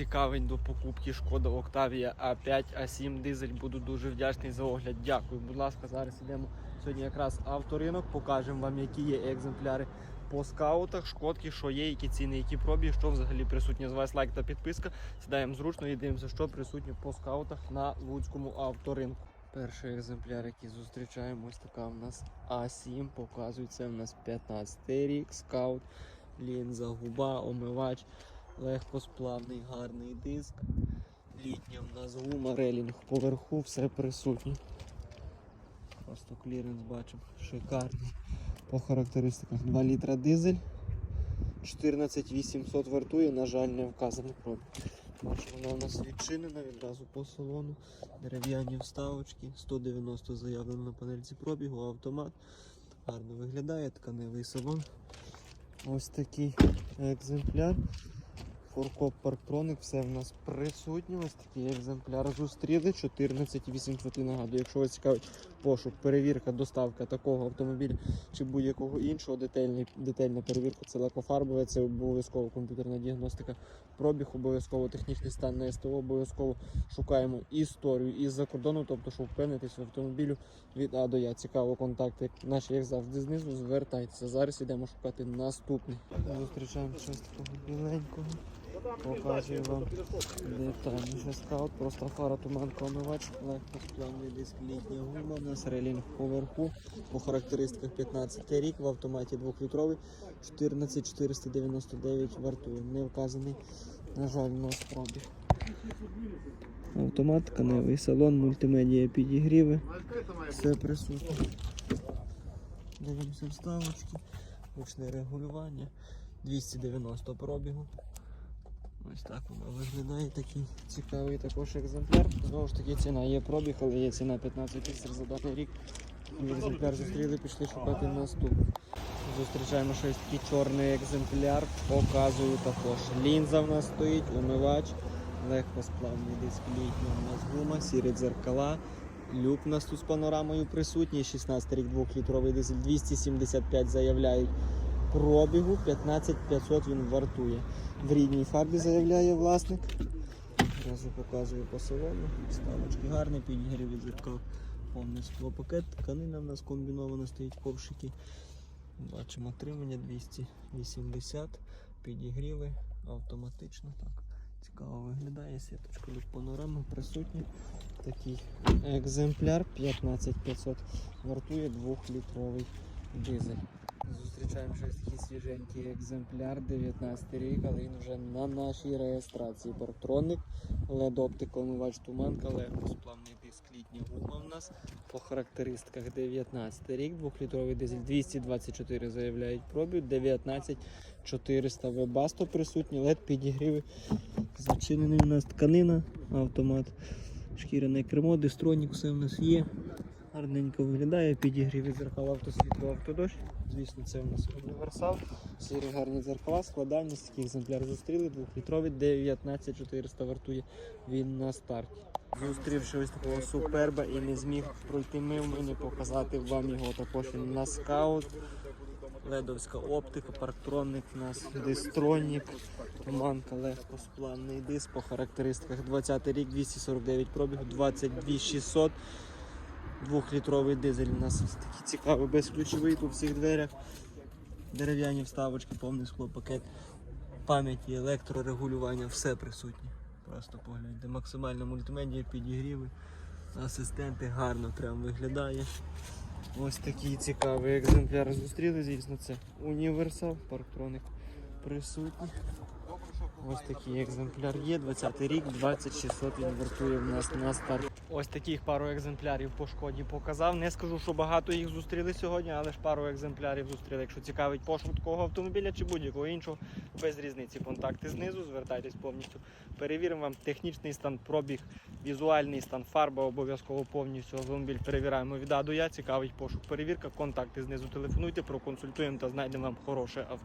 цікавить до покупки шкода Octavia A5, A7 дизель, буду дуже вдячний за огляд. Дякую. Будь ласка, зараз йдемо сьогодні якраз авторинок, покажемо вам, які є екземпляри по скаутах, шкодки, що є, які ціни, які пробіги, що взагалі присутні. З вас лайк та підписка. Сідаємо зручно і дивимося, що присутнє по скаутах на Луцькому авторинку. Перший екземпляр, який зустрічаємо, ось така у нас А7, показується у нас 15 рік, скаут, лінза, губа, омивач, легкосплавний, гарний диск. Літня в нас гума, релінг поверху, все присутнє. Просто кліренс бачимо, шикарний. По характеристиках 2 літра дизель, 14800 вартує, на жаль, не вказано пробіг. Бачимо, вона у нас відчинена відразу по салону. Дерев'яні вставочки, 190 заявлено на панельці пробігу, автомат. Гарно виглядає, тканевий салон. Ось такий екземпляр. Форкоп Парктроник, все в нас присутнє. Ось такий екземпляр зустріли. 14800 і нагадую. Якщо вас цікавить пошук, перевірка, доставка такого автомобіля чи будь-якого іншого, детальний, детальна перевірка, це лакофарбове, це обов'язково комп'ютерна діагностика, пробіг, обов'язково технічний стан на СТО, обов'язково шукаємо історію із-за кордону, тобто, щоб впевнитись в автомобілю від А до Я. Цікаво, контакти наші, як завжди, знизу. Звертайтеся. Зараз йдемо шукати наступний. Зустрічаємо щось такого біленького. Показую вам детальніше скаут, просто фара туманка омивач, легкосплавний диск літня гума, у нас релінг поверху, по характеристиках 15 рік, в автоматі 2-літровий, 14499 вартує, не вказаний, на жаль, у нас пробіг. Автомат, тканевий салон, мультимедія підігріви, все присутнє. Дивимося вставочки, ручне регулювання, 290 пробігу. Ось так воно виглядає такий цікавий також екземпляр. Знову ж таки ціна є пробіг, але є ціна 15 тисяч за даний рік. Екземпляр зустріли, пішли шукати наступний. Зустрічаємо щось такий чорний екземпляр. Показую також. Лінза в нас стоїть, умивач, легкосплавний диск у нас гума, сірі дзеркала. Люк у нас тут з панорамою присутній. 16 рік 2-літровий дизель 275 заявляють пробігу 15500 він вартує. В рідній фарбі заявляє власник. Одразу показую по салону. Ставочки гарні, підігрів від зеркал. Повний склопакет. Тканина в нас комбінована стоїть ковшики. Бачимо тримання 280, підігріви автоматично. Так. Цікаво виглядає, сіточка люк панорама присутня. Такий екземпляр 15500 вартує 2-літровий дизель. Зустрічаємо щось такий свіженький екземпляр, 19 рік, але він вже на нашій реєстрації. Парктроник, led оптика, омивач туманка, легкосплавний диск літня гума в нас. По характеристиках 19 рік, 2-літровий дизель 224 заявляють пробіг, 19 400 вебасто присутні, LED підігріви. Зачинений у нас тканина, автомат, шкіряне кермо, дистронік, все в нас є. Гарненько виглядає, підігріві дзеркала автосвітло, автодощ. Звісно, це у нас універсал. Сірі гарні дзеркала, складання, такий екземпляр зустріли, 2-літровий, 19400 вартує він на старті. Зустрівши ось такого суперба і не зміг пройти мимо і не показати вам його також на скаут. Ледовська оптика, парктронник у нас дистронік, туманка, легкосплавний диск по характеристиках 20 рік, 249 пробігу, 22600. Двохлітровий дизель у нас такий цікавий, безключовий по всіх дверях. Дерев'яні вставочки, повний склопакет, пам'яті, електрорегулювання, все присутнє. Просто погляньте. Максимальна мультимедія, підігріви, асистенти гарно прям виглядає. Ось такий цікавий екземпляр зустріли, звісно, це універсал, парктроник присутній. Ось такий екземпляр є, 20 рік, 2600 він вартує в нас на старт. Ось таких пару екземплярів по шкоді показав. Не скажу, що багато їх зустріли сьогодні, але ж пару екземплярів зустріли. Якщо цікавить пошук такого автомобіля чи будь-якого іншого, без різниці. Контакти знизу, звертайтесь повністю. Перевіримо вам технічний стан, пробіг, візуальний стан, фарба обов'язково повністю. Автомобіль перевіряємо від А до Я. Цікавить пошук. Перевірка, контакти знизу телефонуйте, проконсультуємо та знайдемо вам хороше авто.